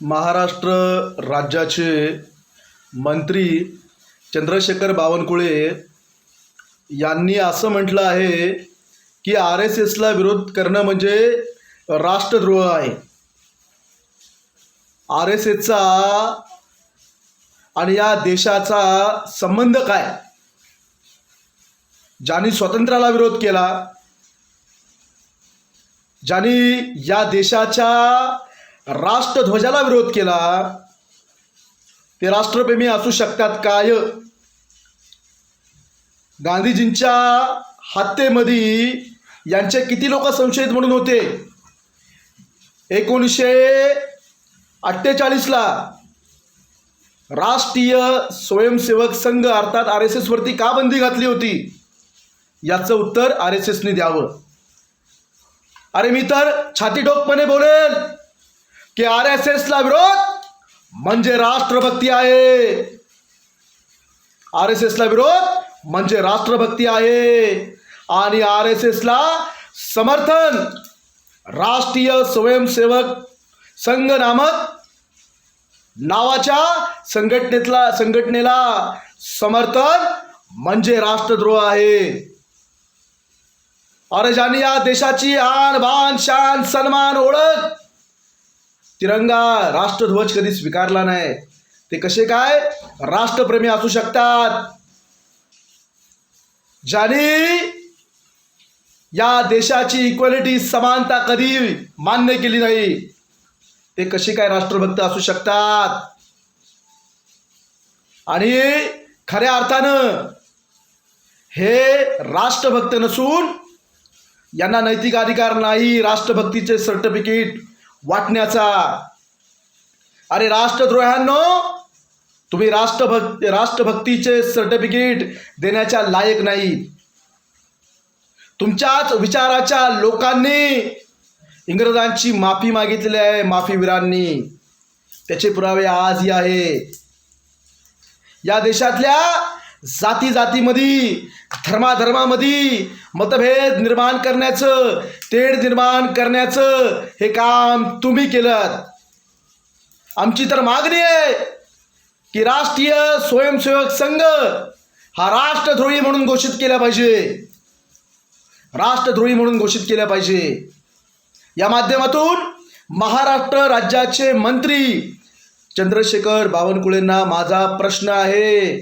महाराष्ट्र राज्याचे मंत्री चंद्रशेखर बावनकुळे यांनी असं म्हटलं आहे की आर एस एसला विरोध करणं म्हणजे राष्ट्रद्रोह आहे. आर एस एसचा आणि या देशाचा संबंध काय? ज्यांनी स्वातंत्र्याला विरोध केला ज्यांनी या देशाच्या राष्ट्रध्वजाला विरोध केला. ते राष्ट्रप्रेमी असू शकतात काय गांधीजींच्या हत्येमध्ये यांचे किती लोक संशयित म्हणून होते? एकोणीसशे अठ्ठेचाळीसला राष्ट्रीय स्वयंसेवक संघ अर्थात आर एस एसवरती का बंदी घातली होती? याचं उत्तर आर एस एसने द्यावं. अरे मी तर छातीठोकपणे बोलेल. की आर एस एसला विरोध? म्हणजे राष्ट्रभक्ती आहे. आर एस एसला विरोध? म्हणजे राष्ट्रभक्ती आहे. आणि आर एस एसला समर्थन राष्ट्रीय स्वयंसेवक संघ नामक नावाच्या संघटनेतला संघटनेला समर्थन म्हणजे राष्ट्रद्रोह आहे. अरे ज्यांनी या देशाची आन बान शान सन्मान ओळख. तिरंगा राष्ट्रध्वज कधी स्वीकारला नाही. ते कसे काय? राष्ट्रप्रेमी असू शकतात. ज्यांनी या देशाची इक्वॅलिटी समानता कधी मान्य केली नाही ते कसे काय राष्ट्रभक्त असू शकतात? आणि खऱ्या अर्थानं हे राष्ट्रभक्त नसून यांना नैतिक अधिकार नाही राष्ट्रभक्तीचे सर्टिफिकेट वाटण्याचा. अरे राष्ट्रद्रोह्यांनो तुम्ही राष्ट्रभक्त राष्ट्रभक्तीचे सर्टिफिकेट देण्याच्या लायक नाही. तुमच्याच विचाराच्या लोकांनी इंग्रजांची माफी मागितली आहे माफीवीरांनी. त्याचे पुरावे आजही आहे या देशातल्या जाती जातीमध्ये धर्माधर्मामध्ये मतभेद निर्माण करण्याचं तेढ निर्माण करण्याचं हे काम तुम्ही केलं आमची तर मागणी आहे की राष्ट्रीय स्वयंसेवक संघ हा राष्ट्रद्रोही म्हणून घोषित केला पाहिजे. राष्ट्रद्रोही म्हणून घोषित केला पाहिजे. या माध्यमातून महाराष्ट्र राज्याचे मंत्री चंद्रशेखर बावनकुळेंना माझा प्रश्न आहे.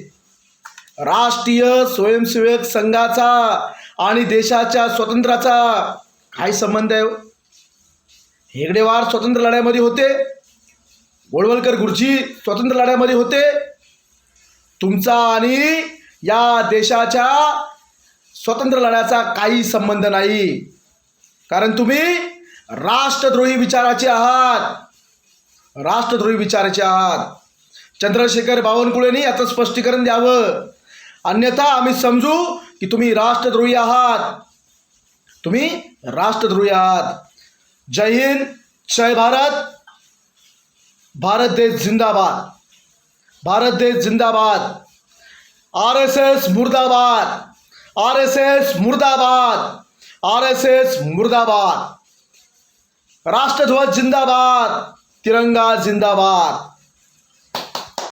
राष्ट्रीय स्वयंसेवक संघाचा आणि देशाच्या स्वातंत्र्याचा काय संबंध आहे? हेगडेवार स्वतंत्र लढ्यामध्ये होते. गोळवलकर गुरुजी स्वतंत्र लढ्यामध्ये होते. तुमचा आणि या देशाच्या स्वतंत्र लढ्याचा काही संबंध नाही. कारण तुम्ही राष्ट्रद्रोही विचाराचे आहात. राष्ट्रद्रोही विचाराचे आहात. चंद्रशेखर बावनकुळेंनी याचं स्पष्टीकरण द्यावं. अन्यथा आम्ही समजू की तुम्ही राष्ट्रद्रोही आहात. तुम्ही राष्ट्रद्रोही आहात. जय हिंद, जय भारत. भारत देश जिंदाबाद. भारत देश जिंदाबाद. आर एस एस मुर्दाबाद. आर एस एस मुर्दाबाद. आर एस एस मुर्दाबाद. राष्ट्रध्वज जिंदाबाद. तिरंगा जिंदाबाद.